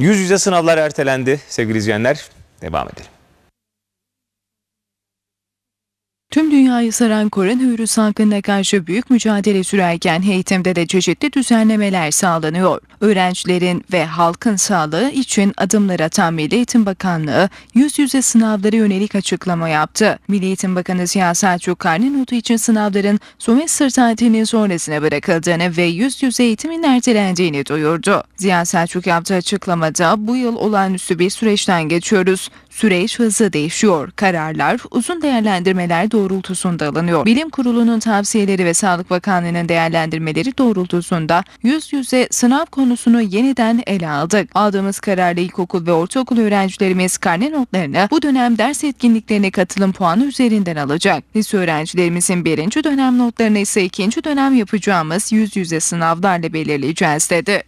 Yüz yüze sınavlar ertelendi sevgili izleyenler. Devam edelim. Dünyayı saran koronavirüs salgınına karşı büyük mücadele sürerken eğitimde de çeşitli düzenlemeler sağlanıyor. Öğrencilerin ve halkın sağlığı için adımlar atan Milli Eğitim Bakanlığı yüz yüze sınavlara yönelik açıklama yaptı. Milli Eğitim Bakanı Ziya Selçuk karne notu için sınavların sömestr tatilinin sonrasına bırakıldığını ve yüz yüze eğitimin ertelendiğini duyurdu. Ziya Selçuk yaptığı açıklamada bu yıl olağanüstü bir süreçten geçiyoruz. Süreç hızlı değişiyor. Kararlar uzun değerlendirmeler doğrultusunda alınıyor. Bilim Kurulu'nun tavsiyeleri ve Sağlık Bakanlığı'nın değerlendirmeleri doğrultusunda yüz yüze sınav konusunu yeniden ele aldık. Aldığımız kararla ilkokul ve ortaokul öğrencilerimiz karne notlarını bu dönem ders etkinliklerine katılım puanı üzerinden alacak. Lise öğrencilerimizin birinci dönem notlarını ise ikinci dönem yapacağımız yüz yüze sınavlarla belirleyeceğiz dedi.